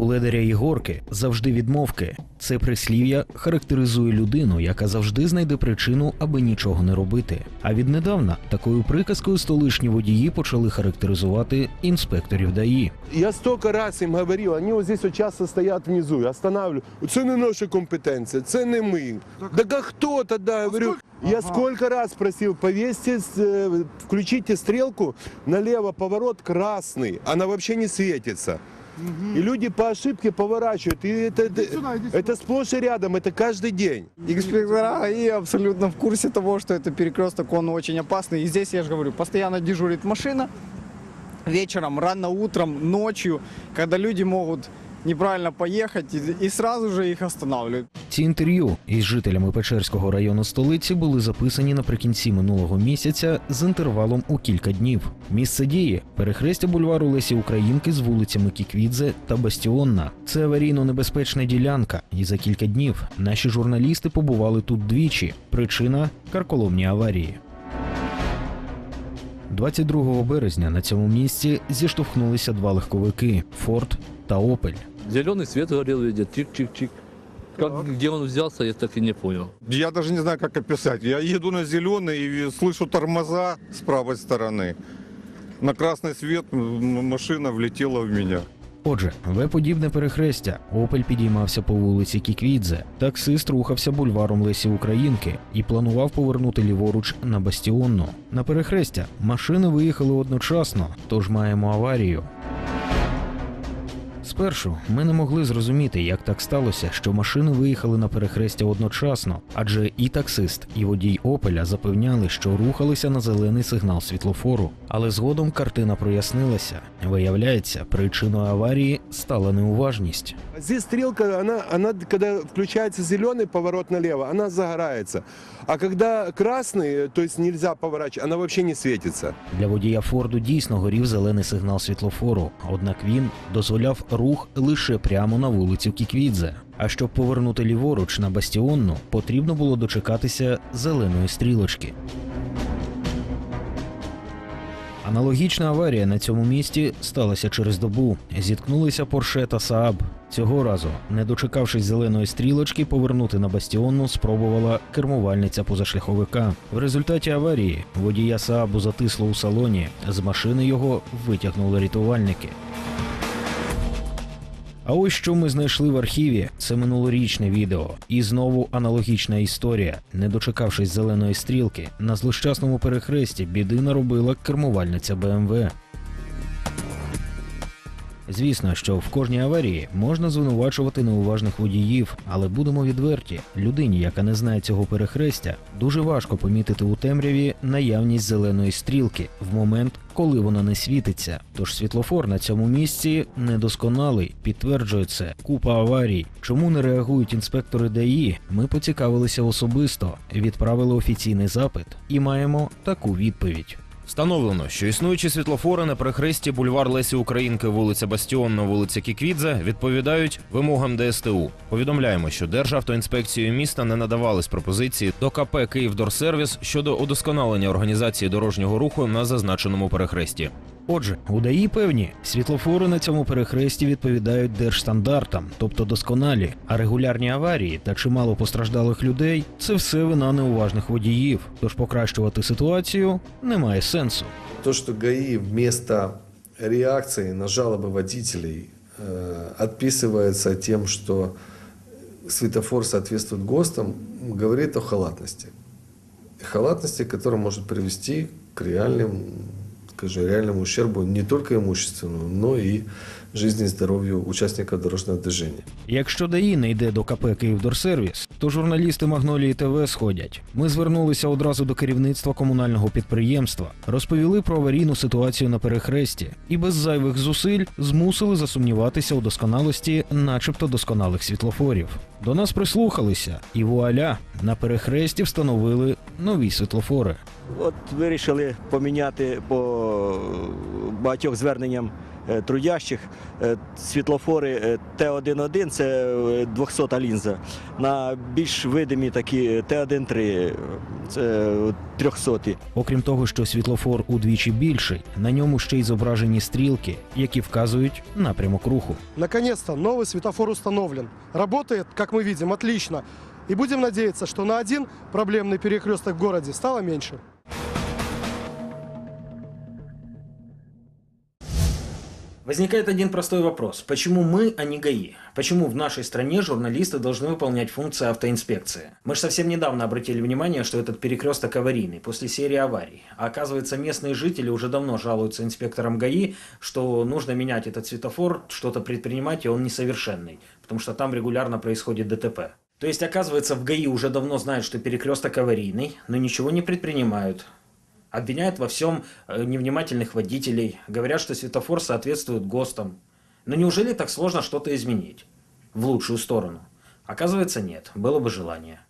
У ледаря Ігорки завжди відмовки. Це прислів'я характеризує людину, яка завжди знайде причину, аби нічого не робити. А віднедавна такою приказкою столичні водії почали характеризувати інспекторів ДАІ. Я столько раз им говорил, они вот здесь вот часто стоят внизу, я останавливаю. Це не наша компетенція, це не ми. Так а хто тоді? Я говорю, я сколько раз просил, повесьте, э, включите стрелку, налево поворот красный, она вообще не светится. И люди по ошибке поворачивают. И это, это, это сплошь и рядом, это каждый день. Инспектора ГАИ абсолютно в курсе того, что это перекресток, он очень опасный. И здесь, я же говорю, постоянно дежурит машина. Вечером, рано утром, ночью, когда люди могут неправильно поехать и, и сразу же их останавливают. Ці інтерв'ю із жителями Печерського району столиці були записані наприкінці минулого місяця з інтервалом у кілька днів. Місце дії перехрестя бульвару Лесі Українки з вулицями Кіквідзе та Бастіонна. Це аварійно небезпечна ділянка, і за кілька днів наші журналісти побували тут двічі. Причина карколомні аварії. 22 березня на цьому місці зіштовхнулися два легковики Форд та Опель. Зеленый свет горел везде, чик-чик-чик. Как, где он взялся, я так и не понял. Я даже не знаю, как описать. Я еду на зеленый и слышу тормоза с правой стороны. На красный свет м, машина влетела в меня. Отже, В-подібне перехрестя. Опель підіймався по вулиці Кіквідзе. Таксист рухався бульваром Лесі Українки і планував повернути ліворуч на Бастіонну. На перехрестя машини виїхали одночасно, тож маємо аварію. Спершу ми не могли зрозуміти, як так сталося, що машини виїхали на перехрестя одночасно, адже і таксист, і водій Опеля запевняли, що рухалися на зелений сигнал світлофору. Але згодом картина прояснилася. Виявляється, причиною аварії стала неуважність. Здесь стрелка, она, она, когда включается зеленый поворот налево, она загорается. А когда красный, то есть нельзя поворачивать, она вообще не светится. Для водія Форду дійсно горів зелений сигнал світлофору, однак він дозволяв рух лише прямо на вулицю Кіквідзе. А щоб повернути ліворуч на бастіонну, потрібно було дочекатися зеленої стрілочки. Аналогічна аварія на цьому місці сталася через добу. Зіткнулися Порше та Сааб. Цього разу, не дочекавшись зеленої стрілочки, повернути на бастіонну спробувала кермувальниця позашляховика. В результаті аварії водія Саабу затисло у салоні. З машини його витягнули рятувальники. А ось що ми знайшли в архіві, це минулорічне відео. І знову аналогічна історія. Не дочекавшись зеленої стрілки, на злощасному перехресті біди наробила кермувальниця БМВ. Звісно, що в кожній аварії можна звинувачувати неуважних водіїв, але будемо відверті, людині, яка не знає цього перехрестя, дуже важко помітити у темряві наявність зеленої стрілки в момент, коли вона не світиться. Тож світлофор на цьому місці недосконалий, підтверджує це купа аварій. Чому не реагують інспектори ДАІ? Ми поцікавилися особисто, відправили офіційний запит і маємо таку відповідь. Встановлено, що існуючі світлофори на перехресті бульвар Лесі Українки, вулиця Бастіонна, вулиця Кіквідзе відповідають вимогам ДСТУ. Повідомляємо, що Державтоінспекцією міста не надавались пропозиції до КП «Київдорсервіс» щодо удосконалення організації дорожнього руху на зазначеному перехресті. Отже, у ДАІ певні світлофори на цьому перехресті відповідають держстандартам, тобто досконалі, а регулярні аварії та чимало постраждалих людей це все вина неуважних водіїв. Тож покращувати ситуацію немає сенсу. То, что ГАИ вместо реакции на жалобы водителей э, отписывается тем, что светофор соответствует ГОСТам, говорит о халатности. Халатности, которая может привести к реальным, скажем, реальному ущербу не только имущественному, но и жизни и здоровью участников дорожного движения. Якщо ДАІ не йде до КП «Київдорсервіс», то журналісти Магнолії ТВ сходять. Ми звернулися одразу до керівництва комунального підприємства, розповіли про аварійну ситуацію на перехресті і без зайвих зусиль змусили засумніватися у досконалості, начебто досконалих світлофорів. До нас прислухалися, і вуаля на перехресті встановили нові світлофори. От вирішили поміняти по багатьох зверненням е, трудящих. Е, Світлофори е, Т1-1 це е, 200 лінза. На більш видимі такі е, Т1-3 е, це 300. Окрім того, що світлофор удвічі більший, на ньому ще й зображені стрілки, які вказують напрямок руху. Наконец-то новый светофор установлен. Работает, как мы видим, отлично. И будем надеяться, что на один проблемный перекресток в городе стало меньше. Возникает один простой вопрос. Почему мы, а не ГАИ? Почему в нашей стране журналисты должны выполнять функции автоинспекции? Мы же совсем недавно обратили внимание, что этот перекресток аварийный после серии аварий. А оказывается, местные жители уже давно жалуются инспекторам ГАИ, что нужно менять этот светофор, что-то предпринимать, и он несовершенный, потому что там регулярно происходит ДТП. То есть, оказывается, в ГАИ уже давно знают, что перекресток аварийный, но ничего не предпринимают. Обвиняют во всем э, невнимательных водителей, говорят, что светофор соответствует ГОСТам. Но неужели так сложно что-то изменить? В лучшую сторону. Оказывается, нет, было бы желание.